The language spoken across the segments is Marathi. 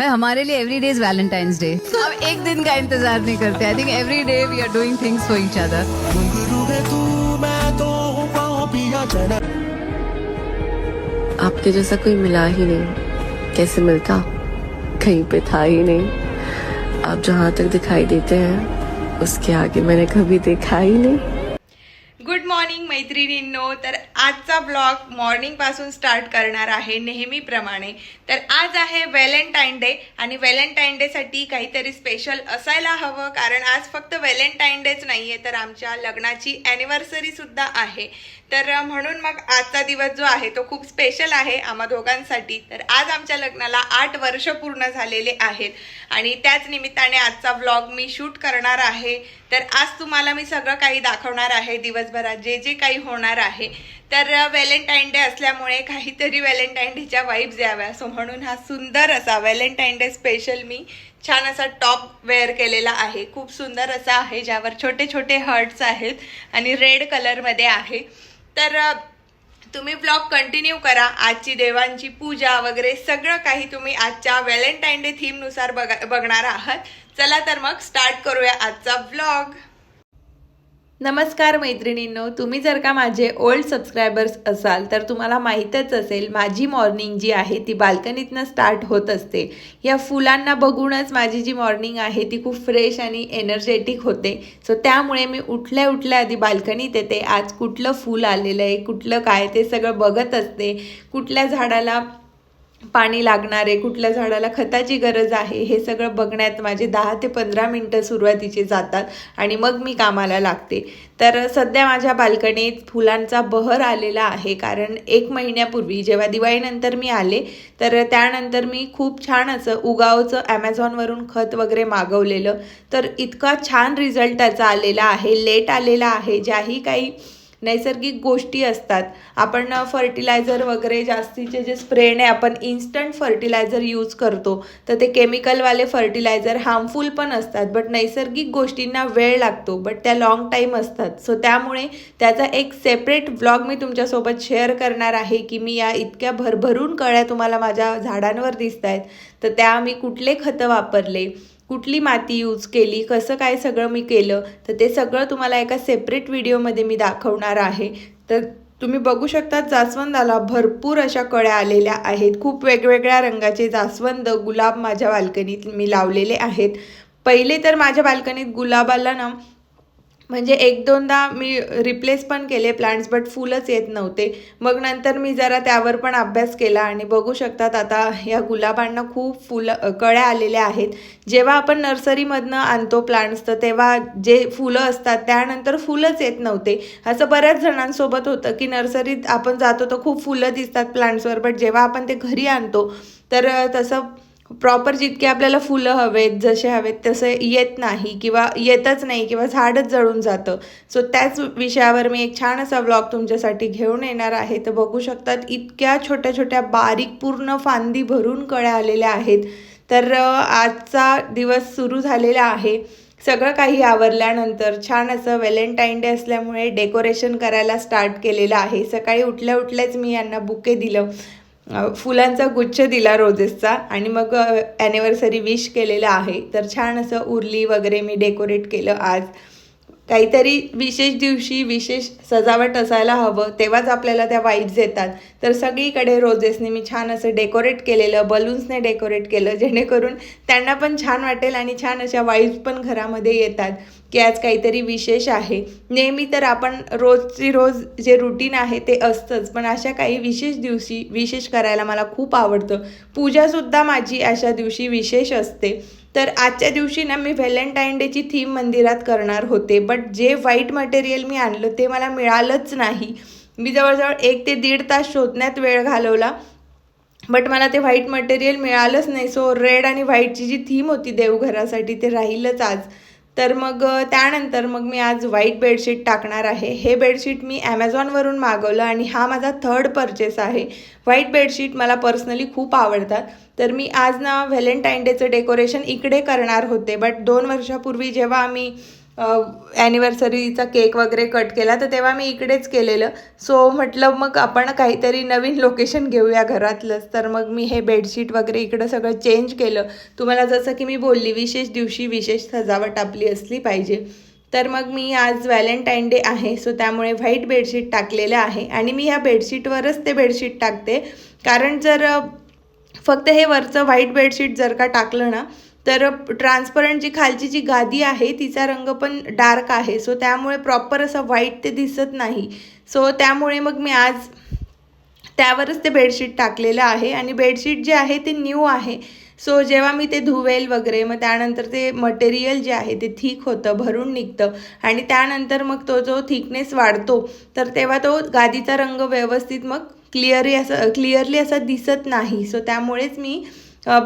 है हमारे लिए every day is Valentine's day हम एक दिन का इंतज़ार नहीं करते. I think every day we are doing things for each other आपके जैसा कोई मिला ही नहीं. कैसे मिलता? कहीं पे था ही नहीं. आप जहाँ तक दिखाई देते हैं उसके आगे मैंने कभी देखा ही नहीं. गुड मॉर्निंग मैत्रिणींनो तर आजचा ब्लॉग मॉर्निंगपासून स्टार्ट करणार आहे नेहमीप्रमाणे. तर आज आहे व्हॅलेंटाईन डे आणि व्हॅलेंटाईन डेसाठी काहीतरी स्पेशल असायला हवं कारण आज फक्त व्हॅलेंटाईन डेच नाही आहे तर आमच्या लग्नाची ॲनिव्हर्सरीसुद्धा आहे. तर म्हणून मग आजचा दिवस जो आहे तो खूप स्पेशल आहे आम्हा दोघांसाठी. तर आज आमच्या लग्नाला आठ वर्ष पूर्ण झालेले आहेत. आणि त्याच निमित्ताने आजचा व्लॉग मी शूट करणार आहे. तर आज तुम्हाला मी सगळं काही दाखवणार आहे दिवसभरात. जे जे काही होणार आहे. तर व्हॅलेंटाईन डे असल्यामुळे काहीतरी व्हॅलेंटाईन डेच्या वाईब्स याव्या. सो म्हणून हा सुंदर असा व्हॅलेंटाईन डे स्पेशल मी छान असा टॉप वेअर केलेला आहे. खूप सुंदर असा आहे ज्यावर छोटे छोटे हर्ट्स आहेत आणि रेड कलरमध्ये आहे. तर तुम्ही ब्लॉग कंटिन्यू करा. आजची देवांची पूजा वगैरे सगळं काही तुम्ही आजच्या व्हॅलेंटाईन डे थीमनुसार बघा बघणार आहात. चला तर मग स्टार्ट करूया आजचा ब्लॉग नमस्कार मैत्रिणींनो तुम्ही जर का माझे ओल्ड सबस्क्रायबर्स असाल तर तुम्हाला माहीतच असेल माझी मॉर्निंग जी आहे ती बाल्कनीतनं स्टार्ट होत असते. या फुलांना बघूनच माझी जी मॉर्निंग आहे ती खूप फ्रेश आणि एनर्जेटिक होते. सो त्यामुळे मी उठल्या उठल्या आधी बाल्कनीत येते. आज कुठलं फूल आलेलं आहे कुठलं काय ते सगळं बघत असते. कुठल्या झाडाला पाणी लागणार आहे कुठल्या झाडाला खताची गरज आहे हे सगळं बघण्यात माझे दहा ते पंधरा मिनटं सुरुवातीचे जातात आणि मग मी कामाला लागते. तर सध्या माझ्या बाल्कनीत फुलांचा बहर आलेला आहे कारण एक महिन्यापूर्वी जेव्हा दिवाळीनंतर मी आले तर त्यानंतर मी खूप छान असं उगावचं ॲमेझॉनवरून खत वगैरे मागवलेलं. तर इतका छान रिझल्ट त्याचा आलेला आहे लेट आलेला आहे ज्याही काही नैसर्गिक गोष्टी असतात. आपण फर्टिलायझर वगैरे जास्तीचे जे स्प्रेने आपण इन्स्टंट फर्टिलायझर यूज करतो तर ते केमिकलवाले फर्टिलायझर हार्मफुल पण असतात बट नैसर्गिक गोष्टींना वेळ लागतो बट त्या लाँग टाईम असतात. सो त्यामुळे त्याचा एक सेपरेट ब्लॉग मी तुमच्यासोबत शेअर करणार आहे की मी या इतक्या भरभरून कळ्या तुम्हाला माझ्या झाडांवर दिसत आहेत तर त्या मी कुठले खतं वापरले? कुठली माती यूज केली कसं काय सगळं मी केलं तर ते सगळं तुम्हाला एका सेपरेट व्हिडिओमध्ये मी दाखवणार आहे. तर तुम्ही बघू शकता जास्वंदाला भरपूर अशा कळ्या आलेल्या आहेत. खूप वेगवेगळ्या रंगाचे जास्वंद गुलाब माझ्या बाल्कनीत मी लावलेले आहेत. पहिले तर माझ्या बाल्कनीत गुलाबाला ना म्हणजे एक दोनदा मी रिप्लेस पण केले प्लांट्स बट फुलच येत नव्हते. मग नंतर मी जरा त्यावर पण अभ्यास केला आणि बघू शकतात आता या गुलाबांना खूप फुलं कळ्या आलेल्या आहेत. जेव्हा आपण नर्सरीमधनं आणतो प्लांट्स तर तेव्हा जे फुलं असतात त्यानंतर फुलंच येत नव्हते. असं बऱ्याच जणांसोबत होतं की नर्सरीत आपण जातो तर खूप फुलं दिसतात प्लांट्सवर बट जेव्हा आपण ते घरी आणतो तर तसं प्रॉपर जितके आपल्याला फुलं हवेत जसे हवेत तसे येत नाही किंवा येतच नाही किंवा झाडच जळून जातं. सो त्याच विषयावर मी एक छान असा व्लॉग तुमच्यासाठी घेऊन येणार आहे. तर बघू शकतात इतक्या छोट्या छोट्या बारीक पूर्ण फांदी भरून कळ्या आलेल्या आहेत. तर आजचा दिवस सुरू झालेला आहे. सगळं काही आवरल्यानंतर छान असं व्हॅलेंटाईन डे असल्यामुळे डेकोरेशन करायला स्टार्ट केलेलं आहे. सकाळी उठल्या उठल्याच मी यांना बुके दिलं. फुलांचा गुच्छ दिला रोजेसचा आणि मग ॲनिव्हर्सरी विश केलेलं आहे. तर छान असं उरली वगैरे मी डेकोरेट केलं आज. काहीतरी विशेष दिवशी विशेष सजावट असायला हवं तेव्हाच आपल्याला त्या वाईट्स येतात. तर सगळीकडे रोजेसने मी छान असं डेकोरेट केलेलं बलून्सने डेकोरेट केलं जेणेकरून त्यांना पण छान वाटेल आणि छान अशा वाईट्स पण घरामध्ये येतात. की आज काहीतरी विशेष आहे. नेहमी तर आपण रोजची रोज जे रुटीन आहे ते असतंच. पण अशा काही विशेष दिवशी विशेष करायला मला खूप आवडतं. पूजासुद्धा माझी अशा दिवशी विशेष असते. तर आजच्या दिवशी ना मी व्हॅलेंटाईन डेची थीम मंदिरात करणार होते. बट जे व्हाईट मटेरियल मी आणलं ते मला मिळालंच नाही. मी जवळजवळ एक ते दीड तास शोधण्यात वेळ घालवला. बट मला ते व्हाईट मटेरियल मिळालंच नाही. सो रेड आणि व्हाईटची जी थीम होती देवघरासाठी ते राहीलच आज. तर मग त्यानंतर मग मी आज व्हाईट बेडशीट टाकणार आहे. हे बेडशीट मी ॲमेझॉनवरून मागवलं आणि हा माझा थर्ड परचेस आहे. व्हाईट बेडशीट मला पर्सनली खूप आवडतात. तर मी आज ना व्हॅलेंटाईन डेचं डेकोरेशन इकडे करणार होते बट दोन वर्षापूर्वी जेव्हा आम्ही ॲनिव्हर्सरीचा केक वगैरे कट केला तर तेव्हा मी इकडेच केलेलं. सो म्हटलं मग आपण काहीतरी नवीन लोकेशन घेऊया घरातलंच. तर मग मी हे बेडशीट वगैरे इकडं सगळं चेंज केलं. तुम्हाला जसं की मी बोलली विशेष दिवशी विशेष सजावट आपली असली पाहिजे. तर मग मी आज व्हॅलेंटाईन डे आहे सो त्यामुळे व्हाईट बेडशीट टाकलेलं आहे. आणि मी ह्या बेडशीटवरच ते बेडशीट टाकते. कारण जर फक्त हे वरचं व्हाईट बेडशीट जर का टाकलं ना तर ट्रान्सपरंट जी खालची जी गादी आहे तिचा रंग पण डार्क आहे. सो त्यामुळे प्रॉपर असं व्हाईट ते दिसत नाही. सो त्यामुळे मग मी आज त्यावरच ते बेडशीट टाकलेलं आहे. आणि बेडशीट जे आहे ते न्यू आहे. सो जेव्हा मी ते धुवेल वगैरे मग त्यानंतर ते मटेरियल जे आहे ते थिक होतं भरून निघतं. आणि त्यानंतर मग तो जो थिकनेस वाढतो तर तेव्हा तो गादीचा रंग व्यवस्थित मग क्लिअरली असं क्लिअरली असा दिसत नाही. सो त्यामुळेच मी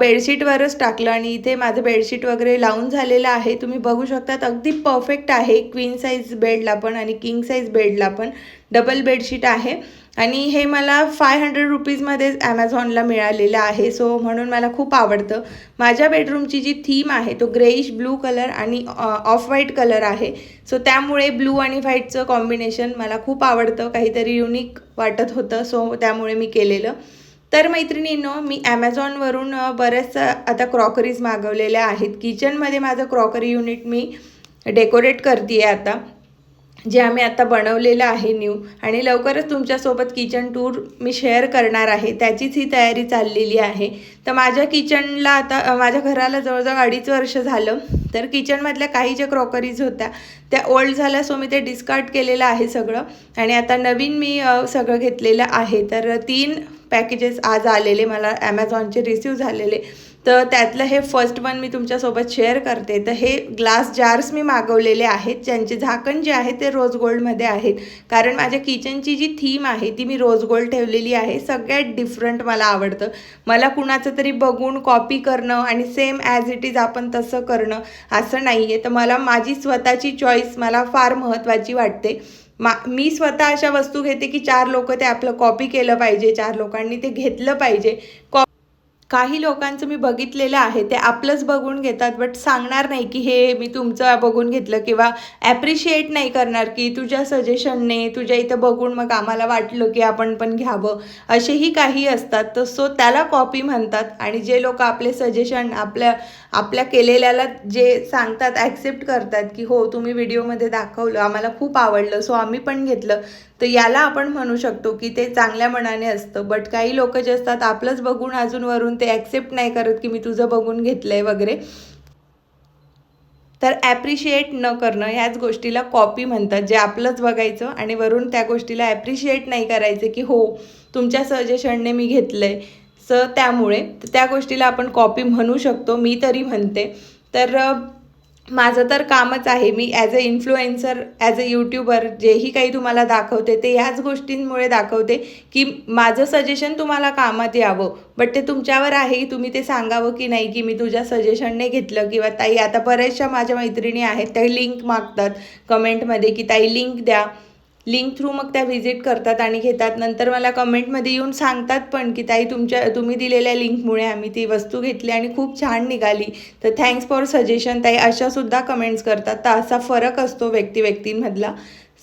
बेडशीटवरच टाकलं आणि इथे माझं बेडशीट वगैरे लावून झालेलं आहे. तुम्ही बघू शकतात अगदी परफेक्ट आहे. क्वीन साईज बेडला पण आणि किंग साईज बेडला पण डबल बेडशीट आहे. आणि हे मला फाय हंड्रेड रुपीजमध्येच ॲमेझॉनला मिळालेलं आहे. सो म्हणून मला खूप आवडतं. माझ्या बेडरूमची जी थीम आहे तो ग्रेइश ब्लू कलर आणि ऑफ व्हाईट कलर आहे. सो त्यामुळे ब्लू आणि व्हाईटचं कॉम्बिनेशन मला खूप आवडतं. काहीतरी युनिक वाटत होतं. सो त्यामुळे मी केलेलं. तर मैत्रिणींनो मी ॲमेझॉनवरून बऱ्याच आता क्रॉकरीज मागवलेल्या आहेत. किचनमध्ये माझं क्रॉकरी युनिट मी डेकोरेट करते आहे आता. जे आम्ही आता बनवलेलं आहे न्यू आणि लवकरच तुमच्यासोबत किचन टूर मी शेअर करणार आहे. त्याचीच ही तयारी चाललेली आहे. तर माझ्या किचनला आता माझ्या घराला जवळजवळ अडीच वर्ष झालं. तर किचनमधल्या काही ज्या क्रॉकरीज होत्या त्या ओल्ड झाल्या सो मी ते डिस्कार्ड केलेलं आहे सगळं. आणि आता नवीन मी सगळं घेतलेलं आहे. तर तीन पॅकेजेस आज आलेले मला ॲमेझॉनचे रिसीव झालेले. तर त्यातलं हे फर्स्ट वन मी तुमच्यासोबत शेअर करते. तर हे ग्लास जार्स मी मागवलेले आहेत. ज्यांचे झाकण जे आहे ते रोज गोल्डमध्ये आहेत. कारण माझ्या किचनची जी थीम आहे ती मी रोज गोल्ड ठेवलेली आहे. सगळ्यात डिफरंट मला आवडतं. मला कुणाचं तरी बघून कॉपी करणं आणि सेम ॲज इट इज आपण तसं करणं असं नाही आहे तर मला माझी स्वतःची चॉईस मला फार महत्त्वाची वाटते. मा मी स्वतः अशा वस्तू घेते की चार लोक ते आपलं कॉपी केलं पाहिजे चार लोकांनी ते घेतलं पाहिजे. कॉ काही लोकांचं मी बघितलेलं आहे ते आपलंच बघून घेतात बट सांगणार नाही की हे मी तुमचं बघून घेतलं किंवा ॲप्रिशिएट नाही करणार की तुझ्या सजेशनने तुझ्या इथं बघून मग आम्हाला वाटलं की आपण पण घ्यावं. असेही काही असतात तर सो त्याला कॉपी म्हणतात आणि जे लोक आपले सजेशन आपल्या आपल्या केलेल्याला जे सांगतात ॲक्सेप्ट करतात की हो तुम्ही व्हिडिओमध्ये दाखवलं आम्हाला खूप आवडलं सो आम्ही पण घेतलं. तर याला आपण म्हणू शकतो की ते चांगल्या मनाने असतं. बट काही लोक जे असतात आपलंच बघून अजून वरून ते ॲक्सेप्ट नाही करत की मी तुझं बघून घेतलं आहे वगैरे. तर ॲप्रिशिएट न करणं ह्याच गोष्टीला कॉपी म्हणतात जे आपलंच बघायचं आणि वरून त्या गोष्टीला ॲप्रिशिएट नाही करायचं की हो तुमच्या सजेशनने मी घेतलं आहे स त्यामुळे त्या गोष्टीला आपण कॉपी म्हणू शकतो मी तरी म्हणते. तर माझं तर कामच आहे. मी as a influencer as a YouTuber जेही काही तुम्हाला दाखवते ते ह्याच गोष्टींमुळे दाखवते की माझं सजेशन तुम्हाला कामात यावं. बट ते तुमच्यावर आहे की तुम्ही ते सांगावं की नाही की मी तुझ्या सजेशनने घेतलं किंवा ताई आता बऱ्याचशा माझ्या मैत्रिणी आहेत त्या लिंक मागतात कमेंटमध्ये की ताई लिंक द्या. लिंक थ्रू मग त्या व्हिजिट करतात आणि घेतात. नंतर मला कमेंटमध्ये येऊन सांगतात पण की ताई तुमच्या तुम्ही दिलेल्या लिंकमुळे आम्ही ती वस्तू घेतली आणि खूप छान निघाली. तर थँक्स फॉर सजेशन ताई अशासुद्धा कमेंट्स करतात. तर असा फरक असतो व्यक्ती व्यक्तींमधला.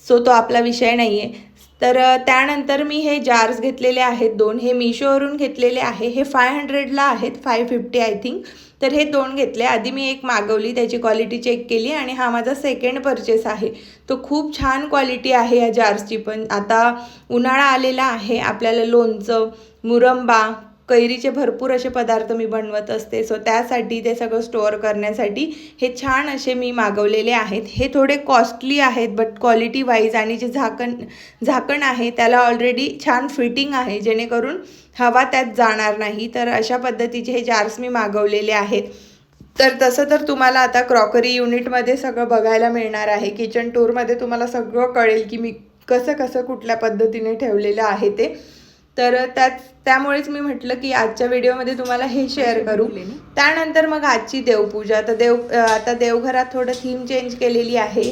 सो तो आपला विषय नाही आहे तर त्यानंतर मी हे जार्स घेतलेले आहेत दोन. हे मिशोवरून घेतलेले आहे. हे फाय हंड्रेडला आहेत. फाय फिफ्टी आय थिंक तर हे दोन घेतले. आधी मी एक मागवली त्याची क्वालिटी चेक केली आणि हा माझा सेकंड परचेस आहे. तो खूप छान क्वालिटी आहे या जार्सची पण आता उन्हाळा आलेला आहे. आपल्याला लोणचं मुरंबा कैरीचे भरपूर असे पदार्थ मी बनवत असते. सो त्यासाठी ते सगळं स्टोअर करण्यासाठी हे छान असे मी मागवलेले आहेत. हे थोडे कॉस्टली आहेत बट क्वालिटी वाईज आणि जे झाकण झाकण आहे त्याला ऑलरेडी छान फिटिंग आहे जेणेकरून हवा त्यात जाणार नाही. तर अशा पद्धतीचे हे जार्स मी मागवलेले आहेत. तर तसं तर तुम्हाला आता क्रॉकरी युनिटमध्ये सगळं बघायला मिळणार आहे. किचन टूरमध्ये तुम्हाला सगळं कळेल की मी कसं कसं कुठल्या पद्धतीने ठेवलेलं आहे ते. तर त्याच त्यामुळेच मी म्हटलं की आजच्या व्हिडिओमध्ये तुम्हाला हे शेअर करू. त्यानंतर मग आजची देवपूजा. तर देव आता देवघरात थोडं थीम चेंज केलेली आहे.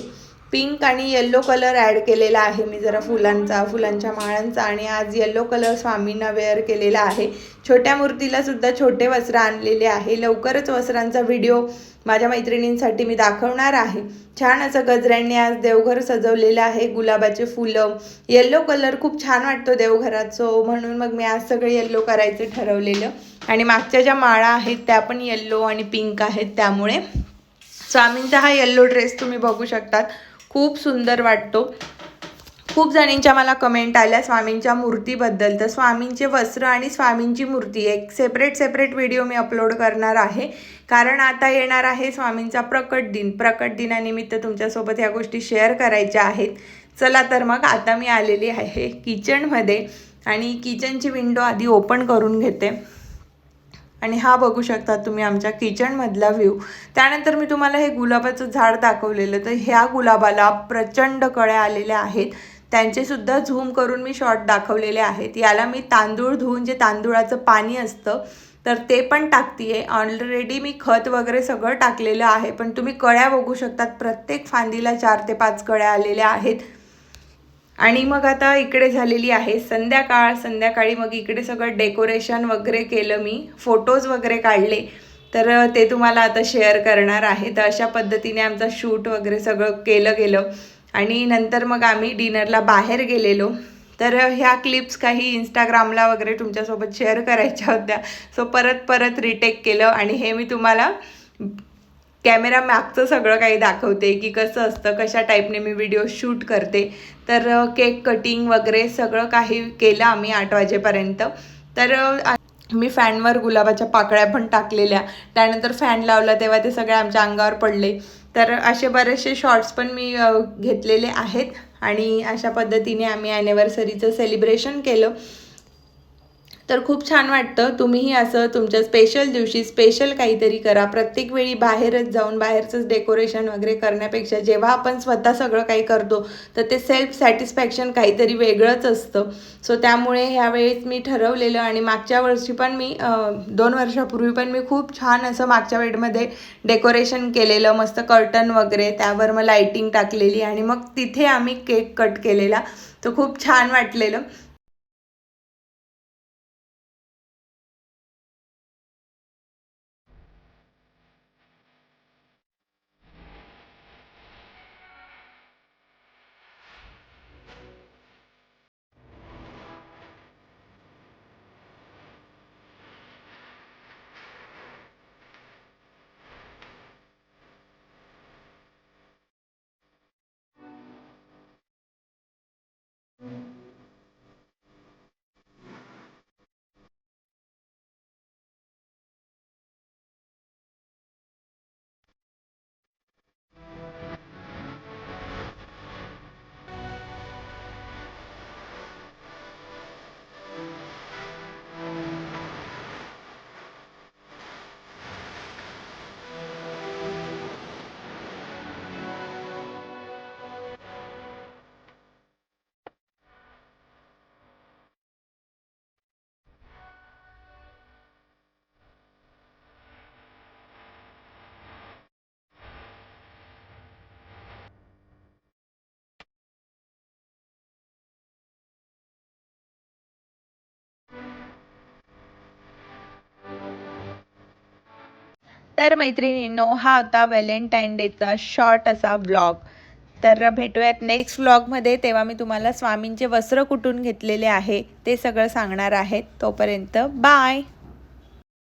पिंक आणि येल्लो कलर ॲड केलेला आहे. मी जरा फुलांचा फुलांच्या माळांचा आणि आज येल्लो कलर स्वामींना वेअर केलेला आहे. छोट्या मूर्तीला सुद्धा छोटे वस्त्र आणलेले आहे. लवकरच वस्त्रांचा व्हिडिओ माझ्या मैत्रिणींसाठी मी दाखवणार आहे. छान असं गजऱ्यांनी आज देवघर सजवलेलं आहे. गुलाबाचे फुलं येल्लो कलर खूप छान वाटतो देवघरात सो म्हणून मग मी आज सगळं येल्लो करायचं ठरवलेलं. आणि मागच्या ज्या माळा आहेत त्या पण येल्लो आणि पिंक आहेत त्यामुळे स्वामींचा हा येल्लो ड्रेस तुम्ही बघू शकतात. खूप सुंदर वाटतो. खूप जणींच्या मला कमेंट आल्या स्वामींच्या मूर्तीबद्दल. तर स्वामींचे वस्त्र आणि स्वामींची मूर्ती एक सेपरेट सेपरेट व्हिडिओ मी अपलोड करणार आहे. कारण आता येणार आहे स्वामींचा प्रकट दिन. प्रकट दिनानिमित्त तुमच्यासोबत ह्या गोष्टी शेअर करायच्या आहेत. चला तर मग आता मी आलेली आहे किचनमध्ये आणि किचनची विंडो आधी ओपन करून घेते. आणि हा बघू शकता तुम्ही आमच्या किचनमधला व्ह्यू त्यानंतर मी तुम्हाला हे गुलाबाचं झाड दाखवलेलं तर ह्या गुलाबाला प्रचंड कळ्या आलेल्या आहेत. त्यांचेसुद्धा झूम करून मी शॉर्ट दाखवलेले आहेत. याला मी तांदूळ धुवून जे तांदूळाचं पाणी असतं तर ते पण टाकतीये. ऑलरेडी मी खत वगैरे सगळं टाकलेलं आहे पण तुम्ही कळ्या बघू शकतात. प्रत्येक फांदीला चार ते पाच कळ्या आलेल्या आहेत. आणि मग आता इकडे झालेली आहे. संध्याकाळ संध्याकाळी मग इकडे सगळं डेकोरेशन वगैरे केलं मी. फोटोज वगैरे काढले. तर ते तुम्हाला आता शेअर करणार आहे. तर अशा पद्धतीने आमचा शूट वगैरे सगळं केलं गेलं. आणि नंतर मग आम्ही डिनरला बाहेर गेलेलो. तर ह्या क्लिप्स काही इंस्टाग्रामला वगैरे तुमच्यासोबत शेअर करायच्या होत्या. सो परत परत रिटेक केलं. आणि हे मी तुम्हाला कॅमेरा मागचं सगळं काही दाखवते की कसं असतं कशा टाईपने मी व्हिडिओ शूट करते. तर केक कटिंग वगैरे सगळं काही केलं आम्ही आठ वाजेपर्यंत. तर मी फॅनवर गुलाबाच्या पाकळ्या पण टाकलेल्या. त्यानंतर फॅन लावला तेव्हा ते सगळे आमच्या अंगावर पडले. तर असे बरेचसे शॉर्ट्स पण मी घेतलेले आहेत. आणि अशा पद्धतीने आम्ही ॲनिव्हर्सरीचं सेलिब्रेशन केलं. तर खूप छान वाटतं. तुम्हीही असं तुमच्या स्पेशल दिवशी स्पेशल काहीतरी करा. प्रत्येक वेळी बाहेरच जाऊन बाहेरचंच डेकोरेशन वगैरे करण्यापेक्षा जेव्हा आपण स्वतः सगळं काही करतो तर ते सेल्फ सॅटिस्फॅक्शन काहीतरी वेगळंच असतं. सो त्यामुळे ह्यावेळेस मी ठरवलेलं आणि मागच्या वर्षी पण मी दोन वर्षापूर्वी पण मी खूप छान असं मागच्या वेळमध्ये डेकोरेशन केलेलं मस्त कर्टन वगैरे त्यावर मग लाईटिंग टाकलेली आणि मग तिथे आम्ही केक कट केलेला. तो खूप छान वाटलेलं. तर मैत्रिणींनो हा होता व्हॅलेंटाईन डेचा शॉर्ट असा ब्लॉग. तर भेटूयात नेक्स्ट व्लॉगमध्ये तेव्हा मी तुम्हाला स्वामींचे वस्त्र कुठून घेतलेले आहे ते सगळं सांगणार आहे. तोपर्यंत बाय!